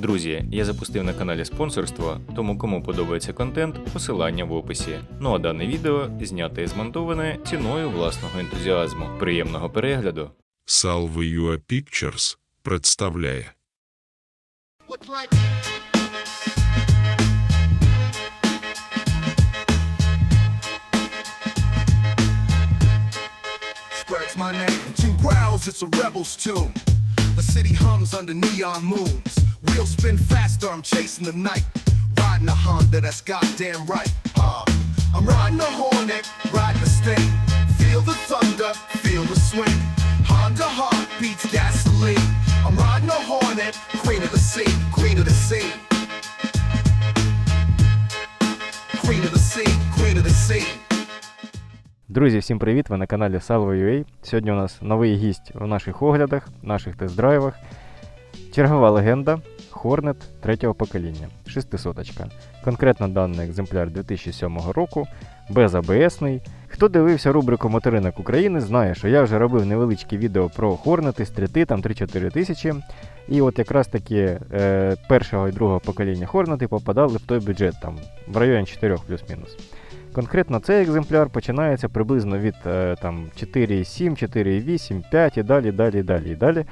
Друзі, я запустив на каналі спонсорство, тому кому подобається контент, посилання в описі. Ну а дане відео знято і змонтоване ціною власного ентузіазму. Приємного перегляду! Salve UA Pictures представляє my name. Growls, it's a rebel's tune. The city hums under neon moons. Wheels spin faster, I'm chasing the night. Riding a Honda, that's goddamn right. Uh, I'm riding a Hornet, riding a stain. Feel the thunder, feel the swing. Honda heart beats gasoline. I'm riding a Hornet, queen of the sea, queen of the sea. Queen of the sea, queen of the sea. Друзі, всім привіт! Ви на каналі Salvo.ua. Сьогодні у нас новий гість у наших оглядах, наших тест-драйвах. Чергова легенда Hornet третього покоління, 600. Конкретно даний екземпляр 2007 року, без АБСний. Хто дивився рубрику Моторинок України, знає, що я вже робив невеличкі відео про з 3 там 3-4 тисячі. І от якраз таки е, першого і другого покоління Hornet попадали в той бюджет, там в районі 4 плюс-мінус. Конкретно цей екземпляр починається приблизно від е, там, 4,7, 4,8, 5 і далі, далі, далі, і далі.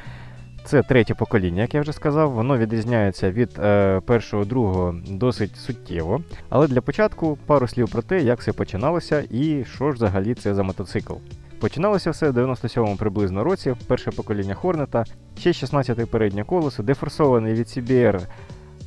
Це третє покоління, як я вже сказав, воно відрізняється від е, першого, другого досить суттєво. Але для початку пару слів про те, як все починалося і що ж взагалі це за мотоцикл. Починалося все в 97-му приблизно році, перше покоління Хорнета, ще 16 переднє колесо, дефорсований від CBR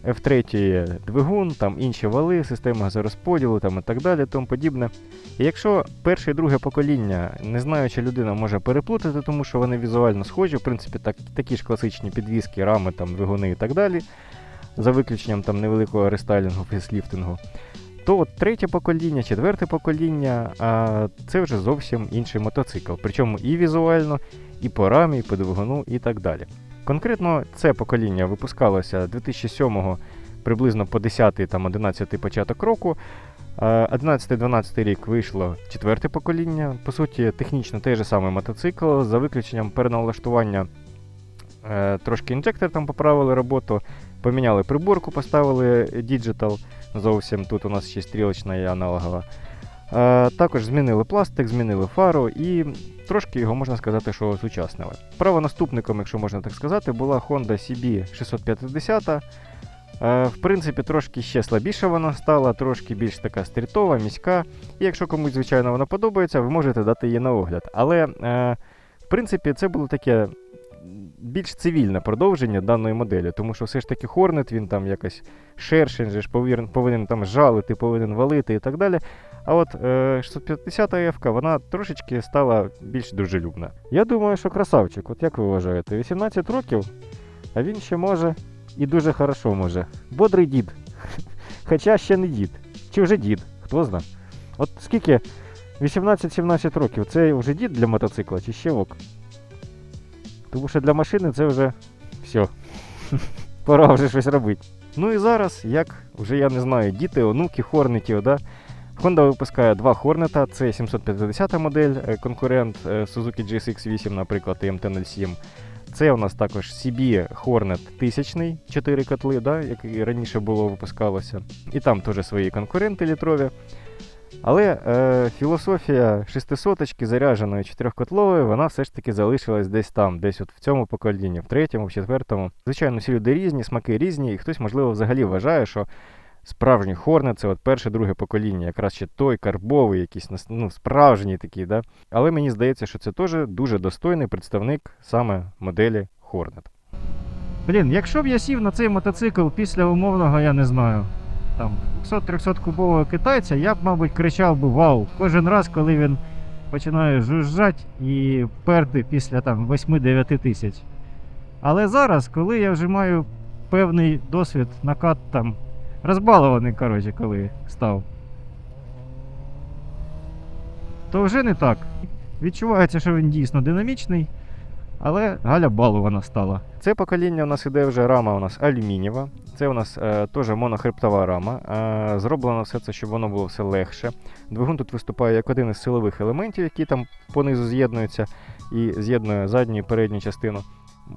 F3 двигун, там інші вали, система газорозподілу там і так далі, тому подібне. І якщо перше і друге покоління, не знаюча людина може переплутати, тому що вони візуально схожі, в принципі, так, такі ж класичні підвіски, рами, там, двигуни і так далі, за виключенням там невеликого рестайлінгу, фейсліфтингу, то от третє покоління, четверте покоління, а, це вже зовсім інший мотоцикл. Причому і візуально, і по рамі, і по двигуну, і так далі. Конкретно це покоління випускалося 2007 приблизно по 10 там 11 початок року. 11-12 рік вийшло четверте покоління. По суті, технічно той же самий мотоцикл, за виключенням переналаштування. Е, Трошки інжектор там поправили роботу, поміняли приборку, поставили Digital. Зовсім тут у нас ще стрілочна і аналогова. Е, Також змінили пластик, змінили фару і трошки його можна сказати, що осучаснили. Правонаступником, якщо можна так сказати, була Honda CB 650. Е, В принципі, трошки ще слабіша вона стала, трошки більш така стрітова, міська. І якщо комусь, звичайно, вона подобається, ви можете дати її на огляд. Але, е, в принципі, це було таке більш цивільне продовження даної моделі, тому що все ж таки Hornet, він там якось шершень, же ж повинен, повинен там жалити, повинен валити і так далі. А от е, 650 f вона трошечки стала більш дружелюбна. Я думаю, що красавчик, от як ви вважаєте, 18 років, а він ще може і дуже хорошо може. Бодрий дід. Хоча ще не дід. Чи вже дід, хто зна. От скільки 18-17 років, це вже дід для мотоцикла, чи ще ок? Тому що для машини це вже все. Пора вже щось робити. Ну і зараз, як вже я не знаю, діти, онуки, хорнетів, да? Honda випускає два Хорнета, це 750 модель, е, конкурент е, Suzuki GSX-8, наприклад, і MT-07. Це у нас також CB Hornet 1000, 4 котли, да, як і раніше було випускалося. І там теж свої конкуренти літрові. Але е, філософія шестисоточки зарядженої чотирьохкотлової, вона все ж таки залишилась десь там, десь от в цьому поколінні, в третьому, в четвертому. Звичайно, всі люди різні, смаки різні, і хтось, можливо, взагалі вважає, що справжній Хорнет це от перше, друге покоління, якраз ще той карбовий, якийсь ну, справжній такий. Да? Але мені здається, що це теж дуже достойний представник саме моделі Hornet. Блін, якщо б я сів на цей мотоцикл після умовного, я не знаю, там 200-300 кубового китайця, я б, мабуть, кричав би вау кожен раз, коли він починає жужжать і перти після там 8-9 тисяч. Але зараз, коли я вже маю певний досвід, накат там розбалований, коротше, коли став, то вже не так. Відчувається, що він дійсно динамічний, але Галя балована стала. Це покоління у нас іде вже рама у нас алюмінієва. Це у нас е, теж монохребтова рама. Е, зроблено все це, щоб воно було все легше. Двигун тут виступає як один із силових елементів, які там понизу з'єднуються і з'єднує задню і передню частину.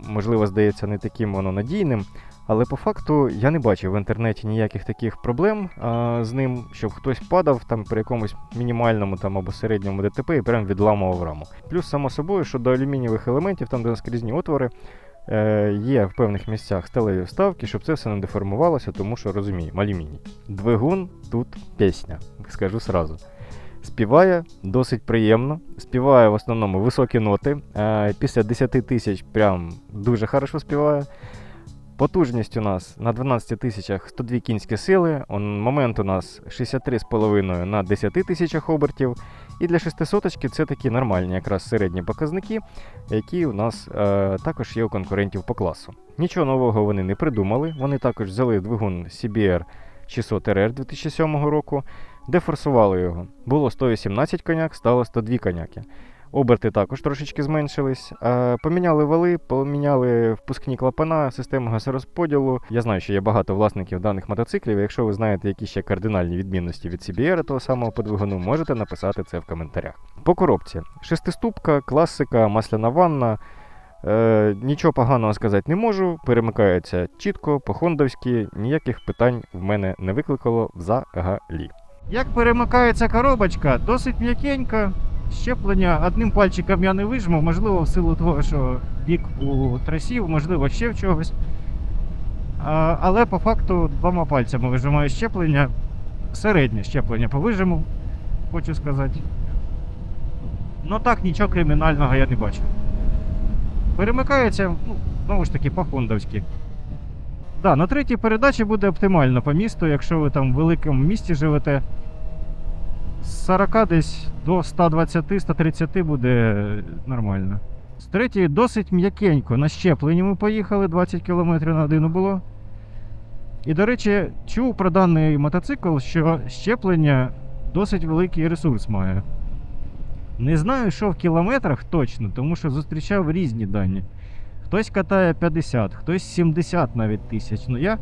Можливо, здається не таким воно надійним. Але по факту я не бачив в інтернеті ніяких таких проблем а, з ним, щоб хтось падав там при якомусь мінімальному там або середньому ДТП і прям відламував раму. Плюс, само собою, що до алюмінієвих елементів, там де наскрізні отвори, е, є в певних місцях сталеві вставки, щоб це все не деформувалося, тому що розуміємо, алюміній. Двигун тут пісня, скажу сразу. Співає досить приємно. Співає в основному високі ноти. Е, після 10 тисяч прям дуже хорошо співає. Потужність у нас на 12 тисячах 102 кінські сили. Момент у нас 63,5 на 10 тисячах обертів. І для шестисоточки це такі нормальні якраз середні показники, які у нас е, також є у конкурентів по класу. Нічого нового вони не придумали. Вони також взяли двигун CBR 600 RR 2007 року, дефорсували його. Було 118 коняк, стало 102 коняки. Оберти також трошечки зменшились. Поміняли вали, поміняли впускні клапана, систему газорозподілу. Я знаю, що є багато власників даних мотоциклів. Якщо ви знаєте, які ще кардинальні відмінності від CBR того самого по двигуну, можете написати це в коментарях. По коробці: шестиступка, класика, масляна ванна. Е, нічого поганого сказати не можу. Перемикається чітко, по-хондовськи, ніяких питань в мене не викликало взагалі. Як перемикається коробочка, досить м'якенька. Щеплення одним пальчиком я не вижму, можливо, в силу того, що бік у трасів, можливо, ще в чогось. А, але по факту двома пальцями вижимаю щеплення. Середнє щеплення по вижиму, хочу сказати. Ну так, нічого кримінального я не бачу. Перемикається, ну, знову ж таки, по-хондовськи. Да, на третій передачі буде оптимально по місту, якщо ви там в великому місті живете. З 40 десь до 120-130 буде нормально. З третьої досить м'якенько. На щепленні ми поїхали, 20 км на годину було. І, до речі, чув про даний мотоцикл, що щеплення досить великий ресурс має. Не знаю, що в кілометрах точно, тому що зустрічав різні дані. Хтось катає 50, хтось 70 навіть тисяч. Ну я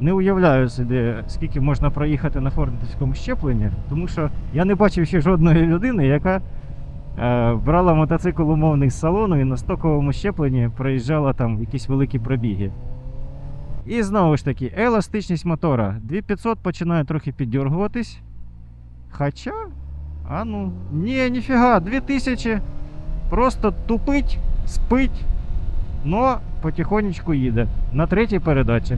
не уявляю собі, скільки можна проїхати на фордовському щепленні, тому що я не бачив ще жодної людини, яка е, брала мотоцикл умовний з салону і на стоковому щепленні проїжджала там якісь великі пробіги. І знову ж таки, еластичність мотора. 2500 починає трохи піддергуватись. Хоча. А ну. Ні, ніфіга, 2000 просто тупить, спить, но потихонечку їде. На третій передачі.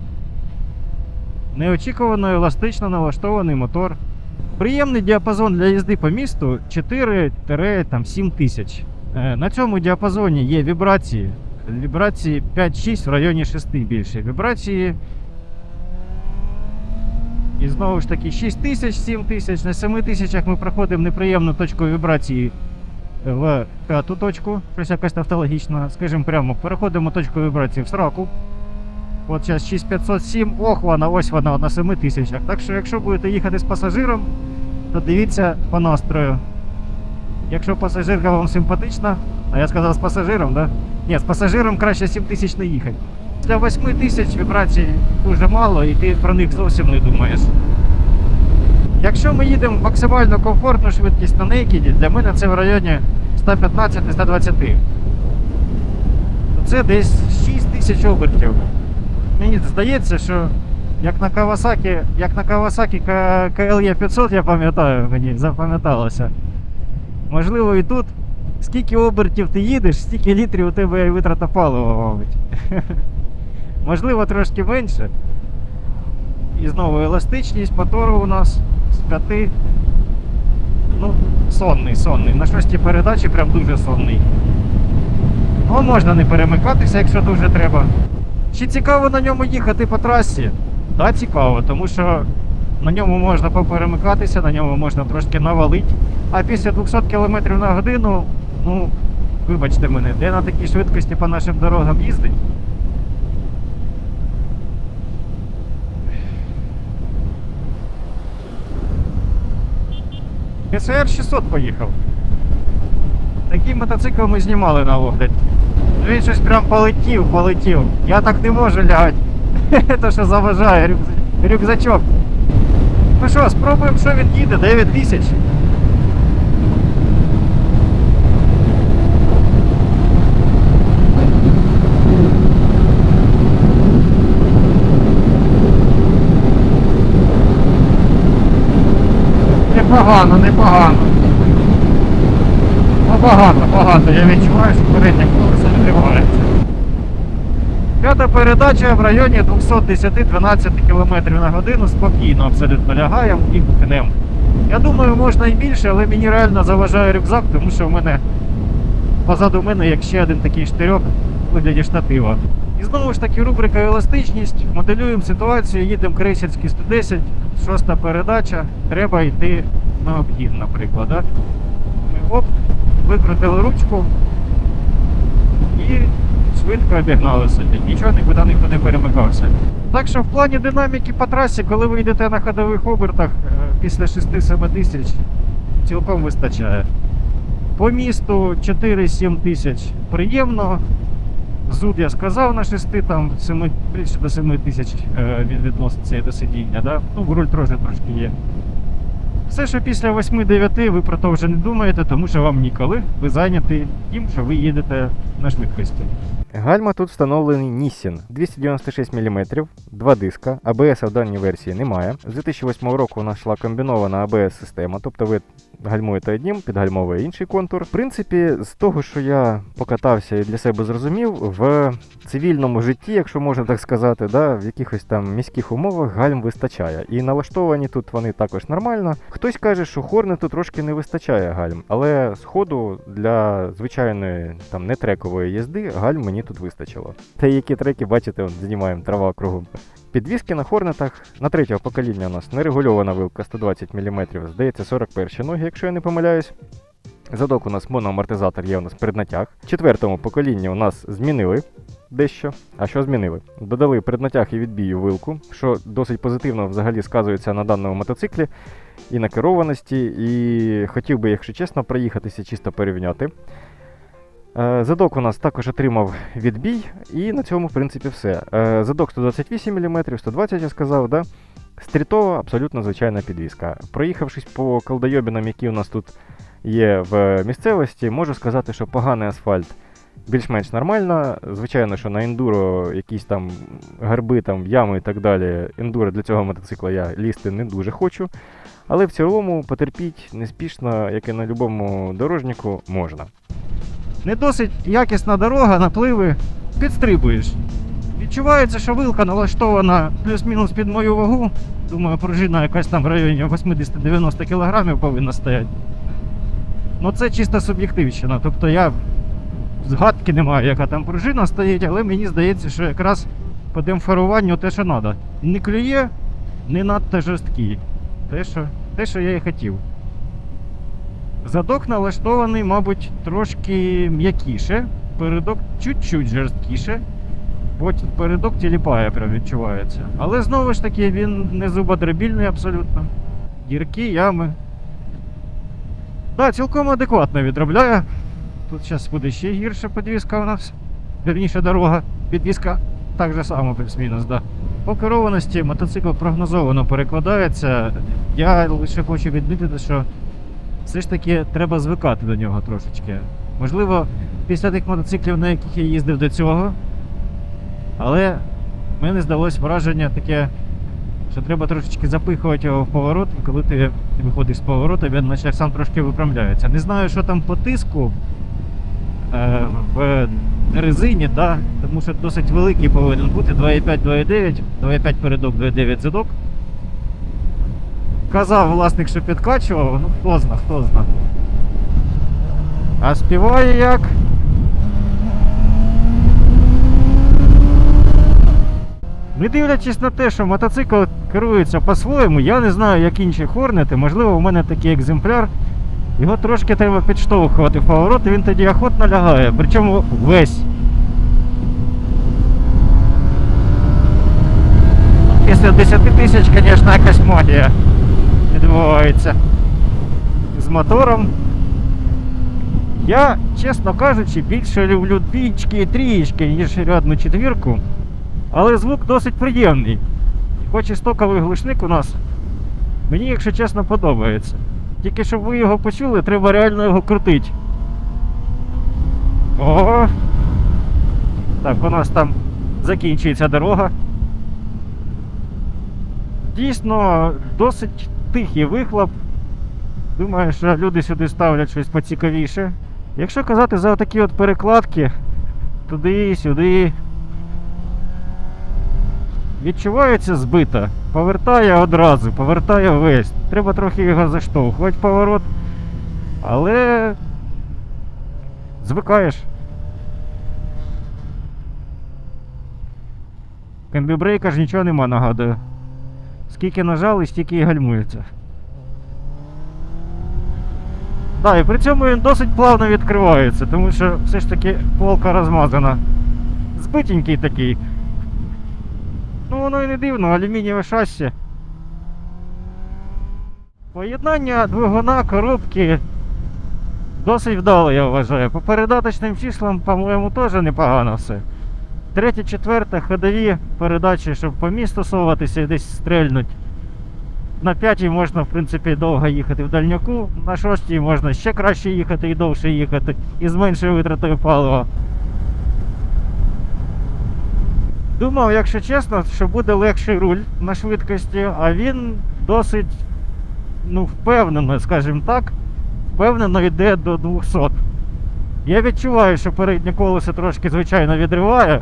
Неочікувано еластично налаштований мотор. Приємний діапазон для їзди по місту 4-7 тисяч. Е, На цьому діапазоні є вібрації. Вібрації 5-6 в районі 6 більше. Вібрації. І знову ж таки 6 тисяч, 7 тисяч. На 7 тисячах ми проходимо неприємну точку вібрації в п'яту точку. Щось якось тавтологічно. Скажімо прямо, переходимо точку вібрації в сраку. От зараз 6507, ох вона, ось вона на 7 тисячах. Так що, якщо будете їхати з пасажиром, то дивіться по настрою. Якщо пасажирка вам симпатична, а я сказав з пасажиром, да? Ні, з пасажиром краще 7 тисяч не їхати. Для 8 тисяч вібрацій дуже мало і ти про них зовсім не думаєш. Якщо ми їдемо в максимально комфортну швидкість на Naked, для мене це в районі 115-120. Це десь 6 тисяч обертів. Мені здається, що як на Kawasaki, як на Kawasaki KLE 500, я пам'ятаю, мені запам'яталося. Можливо, і тут скільки обертів ти їдеш, стільки літрів у тебе і витрата палива, мабуть. Можливо, трошки менше. І знову еластичність мотору у нас з 5. Ну, сонний, сонний. На шостій передачі прям дуже сонний. Ну, можна не перемикатися, якщо дуже треба. Чи цікаво на ньому їхати по трасі? Так, да, цікаво, тому що на ньому можна поперемикатися, на ньому можна трошки навалити. А після 200 км на годину, ну, вибачте мене, де на такій швидкості по нашим дорогам їздить? СР 600 поїхав. Такий мотоцикл ми знімали на огляд. Він щось прям полетів, полетів. Я так не можу лягати. Це що заважає рюкзачок. Ну що, спробуємо, що він їде, 9 тисяч. Непогано, непогано. Ну багато, багато. Я відчуваю, що передня колесо відривається. П'ята передача в районі 210-12 км на годину спокійно абсолютно лягаємо і пхнемо. Я думаю, можна і більше, але мені реально заважає рюкзак, тому що в мене позаду мене як ще один такий штирьок вигляді штатива. І знову ж таки рубрика еластичність. Моделюємо ситуацію, їдемо крейсерський 110, шоста передача, треба йти на обгін, наприклад. Да? Ми оп, викрутили ручку і швидко обігнали собі. Нічого нікуди ніхто не перемикався. Так що в плані динаміки по трасі, коли ви йдете на ходових обертах е, після 6-7 тисяч, цілком вистачає. По місту 4-7 тисяч приємно. Зуд я сказав на 6, там 7, більше до 7 тисяч е, він відноситься і до сидіння. Да? Ну, руль трошки трошки є. Все, що після 8-9 ви про то вже не думаєте, тому що вам ніколи. Ви зайняті тим, що ви їдете на швидкості. Гальма тут встановлений Nissin 296 мм, два диска, АБС в даній версії немає. З 2008 року у нас йшла комбінована АБС-система, тобто ви гальмуєте одним, підгальмовує інший контур. В принципі, з того, що я покатався і для себе зрозумів, в цивільному житті, якщо можна так сказати, да, в якихось там міських умовах гальм вистачає. І налаштовані тут вони також нормально. Хтось каже, що Хорнету трошки не вистачає гальм, але з ходу для звичайної там не трекової їзди гальм мені тут вистачило. Та які треки, бачите, знімаємо трава кругом. Підвіски на Хорнетах на третього покоління у нас нерегульована вилка 120 мм, здається 41 ноги, якщо я не помиляюсь. Задок у нас моноамортизатор є у нас преднатяг. В четвертому поколінні у нас змінили дещо. А що змінили? Додали преднатяг і відбій у вилку, що досить позитивно взагалі сказується на даному мотоциклі і на керованості, і хотів би, якщо чесно, проїхатися чисто порівняти. Е, Задок у нас також отримав відбій, і на цьому, в принципі, все. Е, Задок 128 мм, 120 я сказав, да? Стрітова, абсолютно звичайна підвіска. Проїхавшись по колдойобінам, які у нас тут є в місцевості, можу сказати, що поганий асфальт більш-менш нормально. Звичайно, що на ендуро якісь там гарби, там, ями і так далі. Ендуро для цього мотоцикла я лізти не дуже хочу. Але в цілому потерпіть неспішно, як і на будь-якому дорожнику, можна. Не досить якісна дорога, напливи, підстрибуєш. Відчувається, що вилка налаштована плюс-мінус під мою вагу. Думаю, пружина якась там в районі 80-90 кг повинна стояти. Ну це чисто суб'єктивщина. Тобто я згадки не маю, яка там пружина стоїть, але мені здається, що якраз по демпферуванню те, що треба. Не клює, не надто жорсткий. Те, що, те, що я і хотів. Задок налаштований, мабуть, трошки м'якіше. Передок чуть-чуть жорсткіше. Потім передок тіліпає, прям відчувається. Але знову ж таки він не зубодробільний абсолютно. Дірки, ями. Так, цілком адекватно відробляє. Тут зараз буде ще гірша підвізка у нас. Вірніше дорога. Підвізка так же само плюс-мінус, да. По керованості мотоцикл прогнозовано перекладається. Я лише хочу відмітити, що все ж таки треба звикати до нього трошечки. Можливо, після тих мотоциклів, на яких я їздив до цього. Але мені здалось враження таке, що треба трошечки запихувати його в поворот, і коли ти виходиш з повороту, він наче сам трошки виправляється. Не знаю, що там по тиску е, в резині, да, тому що досить великий повинен бути 2,5, 2,9, 2,5 передок, 2,9 задок. Казав власник, що підкачував, ну хто зна, хто зна. А співає як? Не дивлячись на те, що мотоцикл керується по-своєму, я не знаю, як інші хорнети. Можливо, у мене такий екземпляр. Його трошки треба підштовхувати в поворот, і він тоді охотно лягає. Причому весь. Після 10 тисяч, звісно, якась магія відбувається з мотором. Я, чесно кажучи, більше люблю двічки і трієчки, ніж рядну четвірку. Але звук досить приємний. Хоч і стоковий глушник у нас, мені, якщо чесно, подобається. Тільки щоб ви його почули, треба реально його крутити. О! Так, у нас там закінчується дорога. Дійсно, досить тихий вихлоп. Думаю, що люди сюди ставлять щось поцікавіше. Якщо казати за такі от перекладки, туди, сюди. Відчувається збита. Повертає одразу, повертає весь. Треба трохи його заштовхувати поворот. Але звикаєш. Комбібрейка ж нічого нема, нагадую. Скільки нажали, стільки і гальмується. Так, і при цьому він досить плавно відкривається, тому що все ж таки полка розмазана. Збитенький такий. Ну воно і не дивно, алюмінієве шасі. Поєднання двигуна, коробки досить вдало, я вважаю. По передаточним числам, по-моєму, теж непогано все. Третє, четверте, ходові передачі, щоб по місту соватися і десь стрельнуть. На п'ятій можна, в принципі, довго їхати в дальняку, на шостій можна ще краще їхати і довше їхати, і з меншою витратою палива. Думав, якщо чесно, що буде легший руль на швидкості, а він досить ну, впевнено, скажімо так, впевнено йде до 200. Я відчуваю, що переднє колесо трошки, звичайно, відриває,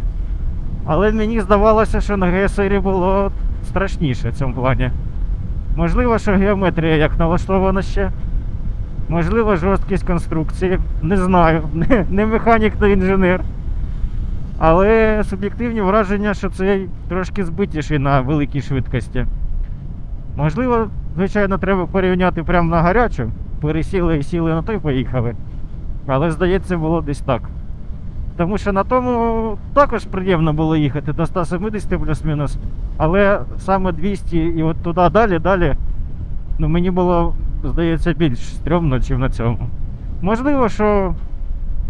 але мені здавалося, що на ГСРі було страшніше в цьому плані. Можливо, що геометрія як налаштована ще. Можливо, жорсткість конструкції. Не знаю. Не, не механік, то інженер. Але суб'єктивні враження, що цей трошки збитіший на великій швидкості. Можливо, звичайно, треба порівняти прямо на гарячу. Пересіли і сіли на той поїхали. Але здається, було десь так. Тому що на тому також приємно було їхати до 170 плюс-мінус. Але саме 200 і от туди далі, далі, ну мені було, здається, більш стрьомно, ніж на цьому. Можливо, що.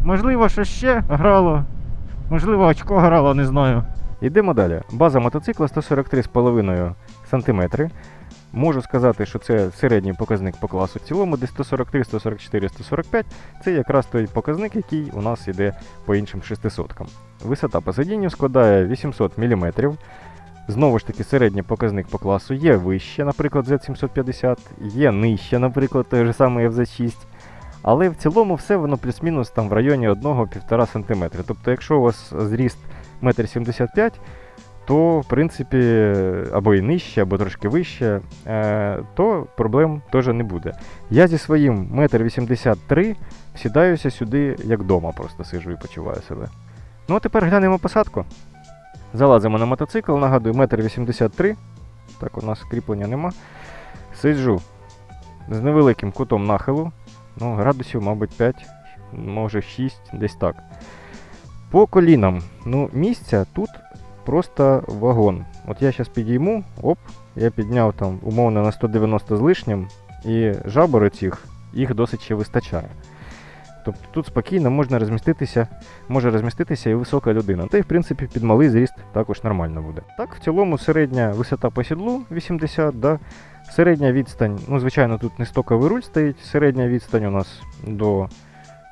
Можливо, що ще грало. Можливо, очко грало, не знаю. Йдемо далі. База мотоцикла 143,5 см. Можу сказати, що це середній показник по класу в цілому, де 143, 144, 145 це якраз той показник, який у нас іде по іншим 600 Висота по сидінню складає 800 мм. Знову ж таки, середній показник по класу є вище, наприклад, Z750, є нижче, наприклад, той же самий FZ6. Але в цілому все воно плюс-мінус там в районі 1-1,5 см. Тобто, якщо у вас зріст 1,75 м, то в принципі або і нижче, або трошки вище, е, то проблем теж не буде. Я зі своїм 1,83 м сідаюся сюди як вдома, просто сижу і почуваю себе. Ну а тепер глянемо посадку. Залазимо на мотоцикл, нагадую, 1,83 м. Так, у нас кріплення нема. Сиджу з невеликим кутом нахилу. Ну, градусів, мабуть, 5, може 6, десь так. По колінам. Ну, місця тут просто вагон. От я зараз підійму, оп, я підняв там умовно на 190 з лишнім, і жабори цих їх досить ще вистачає. Тобто тут спокійно можна розміститися, може розміститися і висока людина. Та й в принципі під малий зріст також нормально буде. Так, в цілому середня висота по сідлу 80, да. середня відстань, ну звичайно, тут не стоковий руль стоїть, середня відстань у нас до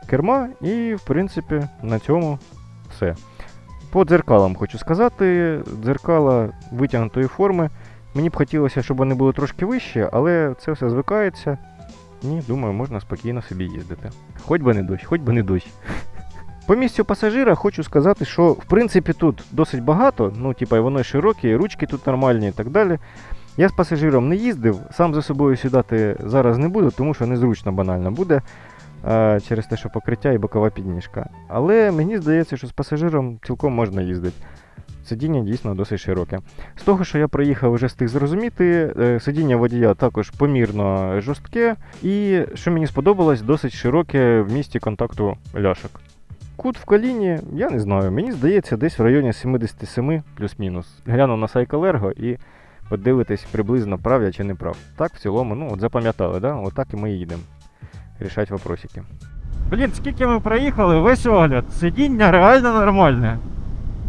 керма, і в принципі на цьому все. По дзеркалам хочу сказати, дзеркала витягнутої форми. Мені б хотілося, щоб вони були трошки вищі, але це все звикається. Ні, думаю, можна спокійно собі їздити. Хоч би не дощ, хоч би не дощ. По місцю пасажира хочу сказати, що в принципі тут досить багато, ну, типа, воно широке, ручки тут нормальні і так далі. Я з пасажиром не їздив, сам за собою сідати зараз не буду, тому що незручно банально буде через те, що покриття і бокова підніжка. Але мені здається, що з пасажиром цілком можна їздити. Сидіння дійсно досить широке. З того, що я проїхав, вже встиг зрозуміти, е, сидіння водія також помірно жорстке, і що мені сподобалось, досить широке в місті контакту ляшок. Кут в коліні, я не знаю, мені здається, десь в районі 77 плюс-мінус. Гляну на Сайколерго і подивитись приблизно прав я чи не прав. Так, в цілому, ну от запам'ятали, да? Отак і ми їдемо. Рішать вопросики. Блін, скільки ми проїхали, весь огляд. Сидіння реально нормальне.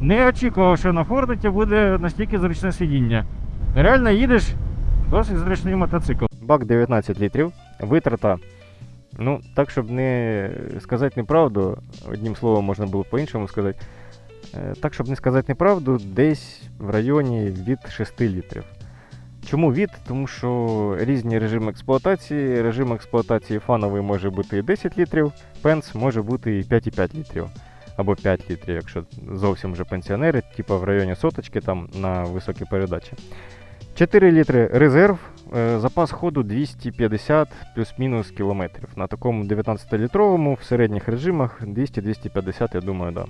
Не очікував, що на Фордеті буде настільки зручне сидіння. Реально їдеш, досить зручний мотоцикл. Бак 19 літрів, витрата. Ну, так, щоб не сказати неправду, одним словом можна було по-іншому сказати. Е, Так, щоб не сказати неправду, десь в районі від 6 літрів. Чому від? Тому що різні режими експлуатації. Режим експлуатації фановий може бути і 10 літрів, пенс може бути і 5,5 літрів. Або 5 літрів, якщо зовсім вже пенсіонери, типу в районі соточки там на високій передачі. 4 літри резерв, е, запас ходу 250 плюс-мінус кілометрів. На такому 19-літровому в середніх режимах 200-250, я думаю, да.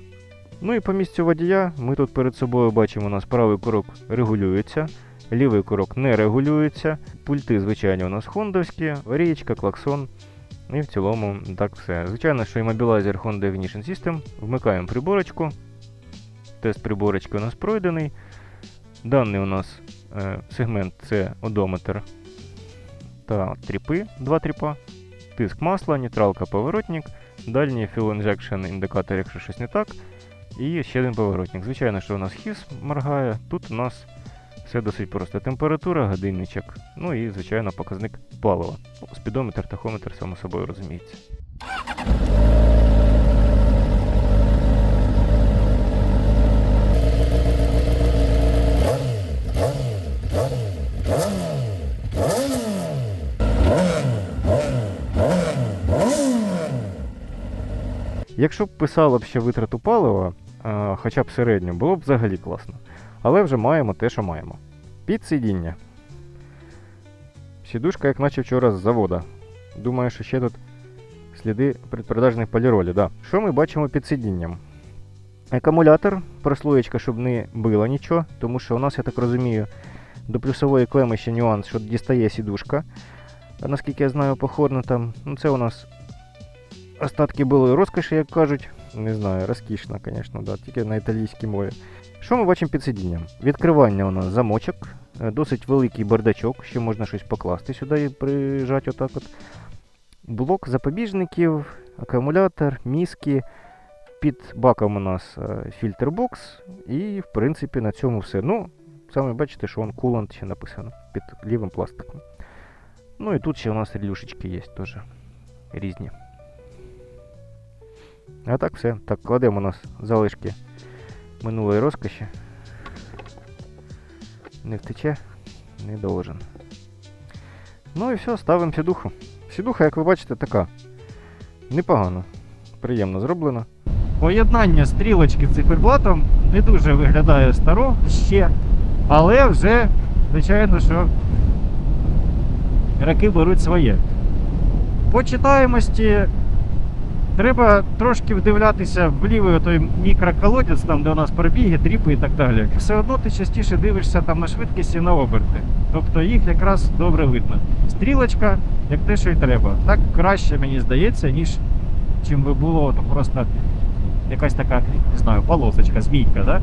Ну і по місцю водія ми тут перед собою бачимо, у нас правий курок регулюється, лівий курок не регулюється. Пульти, звичайно, у нас хондовські, річка, клаксон. І в цілому так все. Звичайно, що іммобілайзер Honda Ignition System. Вмикаємо приборочку. Тест приборочки у нас пройдений. Даний у нас е, сегмент це одометр та тріпи, два тріпа, тиск масла, нейтралка, поворотник, дальній fuel injection індикатор, якщо щось не так. І ще один поворотник. Звичайно, що у нас хіс моргає. Тут у нас все досить просто. Температура, годинничок, ну і, звичайно, показник палива. Ну, Спідометр, тахометр, само собою розуміється. Якщо б писало б ще витрату палива, хоча б середню, було б взагалі класно. Але вже маємо те, що маємо. Підсидіння. Сідушка, як наче вчора з завода. Думаю, що ще тут сліди предпродажної поліролі. Да. Що ми бачимо під сидінням? Акумулятор, прослоєчка, щоб не било нічого, тому що у нас, я так розумію, до плюсової клеми ще нюанс, що дістає сідушка. А наскільки я знаю, по хорнетам, ну це у нас остатки булої розкоші, як кажуть. Не знаю, розкішно, звісно, да, тільки на італійській мові. Що ми бачимо під сидінням? Відкривання у нас замочок, е, досить великий бардачок, ще можна щось покласти сюди і прижати отак от. Блок запобіжників, акумулятор, міски. Під баком у нас е, фільтр-бокс, і, в принципі, на цьому все. Ну, саме бачите, що он кулант ще написано під лівим пластиком. Ну і тут ще у нас релюшечки є теж різні. А так все. Так, кладемо у нас залишки минулої розкоші. Не втече, не должен. Ну і все, ставимо сідуху. Сідуха, як ви бачите, така. Непогано. Приємно зроблена. Поєднання стрілочки з циферблатом не дуже виглядає старо ще. Але вже, звичайно, що роки беруть своє. По читаємості Треба трошки вдивлятися в лівий той мікроколодець, там де у нас пробіги, тріпи і так далі. Все одно ти частіше дивишся там на швидкість і на оберти. Тобто їх якраз добре видно. Стрілочка, як те, що й треба. Так краще, мені здається, ніж чим би було то просто якась така, не знаю, полосочка, змійка, да?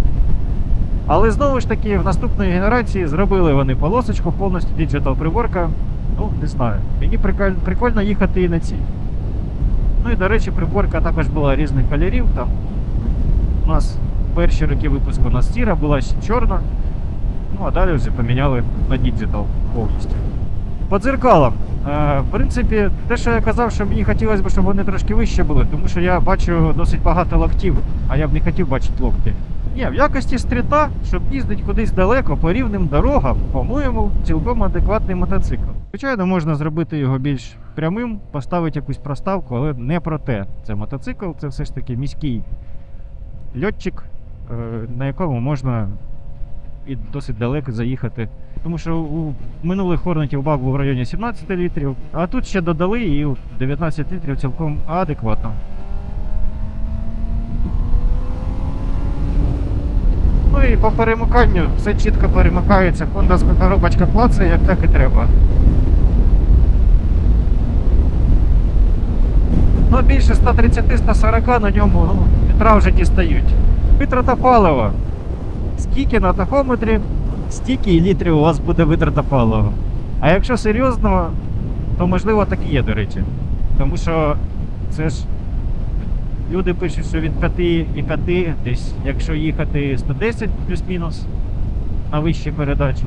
Але знову ж таки, в наступної генерації зробили вони полосочку, повністю діджитал приборка. Ну, не знаю. Мені прикольно їхати і на цій. Ну і до речі, приборка також була різних кольорів. Там у нас перші роки випуску у нас сіра була ще чорна. Ну а далі вже поміняли на діджитал повністю. По дзеркалам. Е, в принципі, те, що я казав, що мені хотілося б, щоб вони трошки вище були, тому що я бачу досить багато локтів, а я б не хотів бачити локті. Ні, в якості стріта, щоб їздити кудись далеко по рівним дорогам, по-моєму, цілком адекватний мотоцикл. Звичайно, можна зробити його більш прямим, поставити якусь проставку, але не про те. Це мотоцикл, це все ж таки міський льотчик, е, на якому можна і досить далеко заїхати. Тому що у минулих хорнетів бак був в районі 17 літрів, а тут ще додали і 19 літрів цілком адекватно. Ну і по перемиканню все чітко перемикається, фондовська коробочка клацає, як так і треба. Ну, більше 130-140 на ньому ну, вітра вже дістають. Витрата палива. Скільки на тахометрі, стільки і літрів у вас буде витрата палива. А якщо серйозно, то можливо так і є, до речі. Тому що це ж люди пишуть, що від 5 і 5 десь, якщо їхати 110 плюс-мінус на вищі передачі.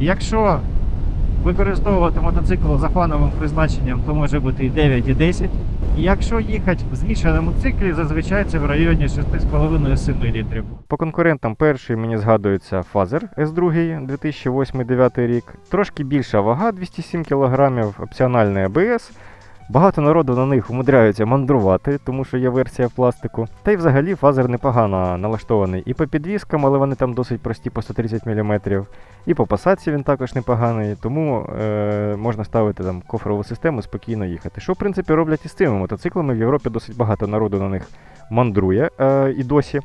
Якщо використовувати мотоцикл за фановим призначенням, то може бути і 9, і 10. Якщо їхати в змішаному циклі, зазвичай це в районі 6,5-7 літрів. По конкурентам перший мені згадується Фазер S2 2008-2009 рік. Трошки більша вага 207 кг, опціональний ABS. Багато народу на них умудряються мандрувати, тому що є версія пластику. Та й взагалі фазер непогано налаштований і по підвіскам, але вони там досить прості по 130 мм. І по посадці він також непоганий, тому е, можна ставити там кофрову систему, спокійно їхати. Що в принципі роблять і з цими мотоциклами. В Європі досить багато народу на них мандрує е, і досі.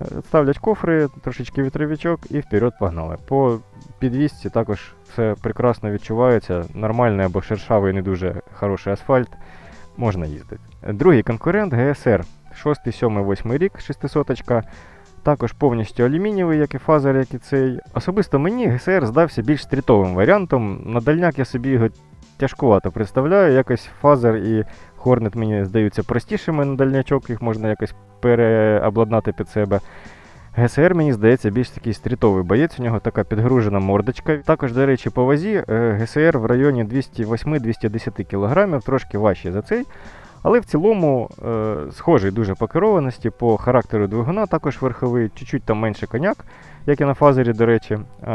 Е, Ставлять кофри, трошечки вітровичок і вперед погнали. По підвісці також все прекрасно відчувається. Нормальний або шершавий, не дуже хороший асфальт. Можна їздити. Другий конкурент GSR 6, 7, 8 рік, 600 також повністю алюмінієвий, як і фазер, як і цей. Особисто мені GSR здався більш стрітовим варіантом. На дальняк я собі його тяжкувато представляю. Якось фазер і Hornet мені здаються простішими на дальнячок, їх можна якось переобладнати під себе. ГСР, мені здається, більш такий стрітовий боєць, у нього така підгружена мордочка. Також, до речі, по вазі е, ГСР в районі 208-210 кг, трошки важчий за цей. Але в цілому е, схожий дуже по керованості, по характеру двигуна, також верховий, чуть-чуть там менше коняк, як і на фазері, до речі. Е,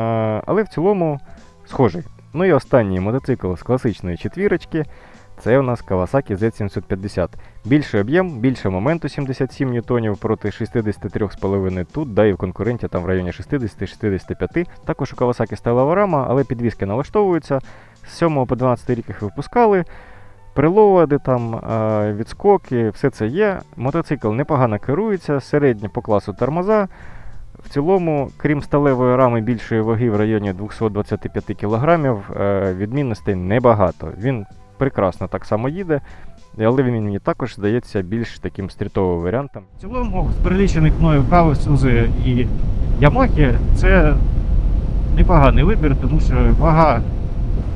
але в цілому схожий. Ну і останній мотоцикл з класичної четвірочки. Це у нас Kawasaki Z750. Більший об'єм, більше моменту 77 ньютонів проти 63,5 тут, да і в конкуренті там в районі 60-65. Також у Kawasaki сталева рама, але підвіски налаштовуються. З 7 по 12 рік їх випускали. Приловади там, е, відскоки, все це є. Мотоцикл непогано керується, середньо по класу тормоза. В цілому, крім сталевої рами більшої ваги в районі 225 кг, е, відмінностей небагато. Він прекрасно так само їде, але він мені також здається більш таким стрітовим варіантом. В цілому, з перелічених мною кави, Сузи і Ямахи, це непоганий вибір, тому що вага,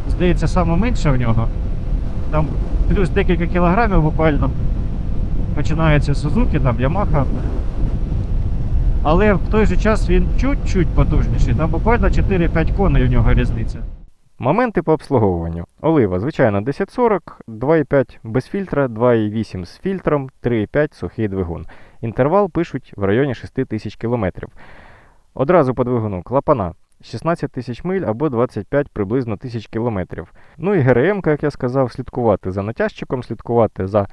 здається, саме менша в нього. Там плюс декілька кілограмів буквально. Починається Сузуки, там Ямаха. Але в той же час він чуть-чуть потужніший. Там буквально 4-5 коней у нього різниця. Моменти по обслуговуванню. Олива, звичайно, 1040, 2,5 без фільтра, 2,8 з фільтром, 3,5 сухий двигун. Інтервал пишуть в районі 6000 км. Одразу по двигуну клапана 16 тисяч миль або 25 приблизно тисяч кілометрів. Ну і ГРМ, як я сказав, слідкувати за натяжчиком, слідкувати за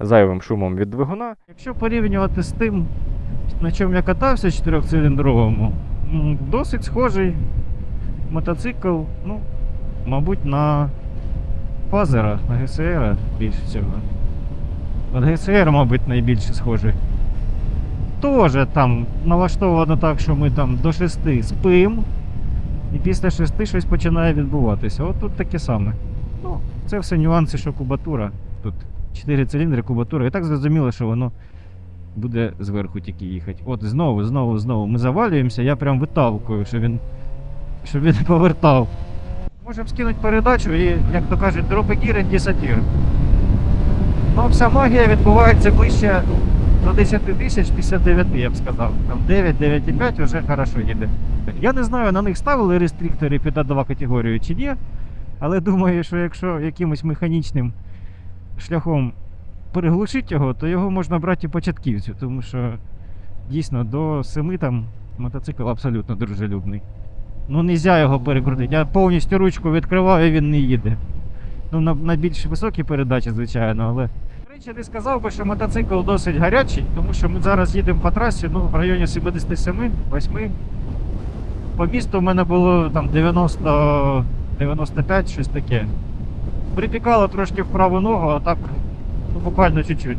зайвим шумом від двигуна. Якщо порівнювати з тим, на чому я катався чотирьохциліндровому, м, досить схожий мотоцикл, ну, мабуть, на фазера, на ГСР більше всього. От ГСР, мабуть, найбільше схожий. Тоже там налаштовано так, що ми там до 6 спимо, і після 6 щось починає відбуватися. От тут таке саме. Ну, це все нюанси, що кубатура. Тут 4 циліндри, кубатура. І так зрозуміло, що воно буде зверху тільки їхати. От знову, знову, знову ми завалюємося, я прям виталкую, щоб він, щоб він повертав. Можемо скинути передачу і, як то кажуть, дропи гір десятір. Ну, вся магія відбувається ближче до 10 тисяч після 9, я б сказав. Там 9, 9,5 вже хорошо їде. Я не знаю, на них ставили рестриктори під А2 категорію чи ні. Але думаю, що якщо якимось механічним шляхом переглушити його, то його можна брати і початківцю, тому що дійсно до 7 там мотоцикл абсолютно дружелюбний. Ну, не можна його перекрутити. Я повністю ручку відкриваю, і він не їде. Ну, на, на більш високі передачі, звичайно, але. До речі, не сказав би, що мотоцикл досить гарячий, тому що ми зараз їдемо по трасі ну, в районі 77, 8. По місту в мене було там 90, 95, щось таке. Припікало трошки в праву ногу, а так ну, буквально чуть-чуть.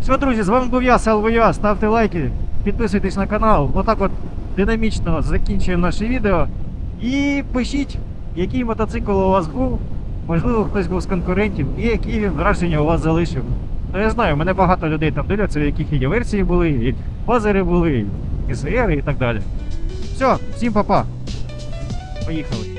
Все, друзі, з вами був я, СЛВЮА. Ставте лайки, підписуйтесь на канал. Отак от динамічно закінчуємо наше відео. І пишіть, який мотоцикл у вас був. Можливо, хтось був з конкурентів, і які він враження у вас залишив. Ну я знаю, мене багато людей там дивляться, яких і версії були, і базери були, і СР і так далі. Все, всім па-па. Поїхали.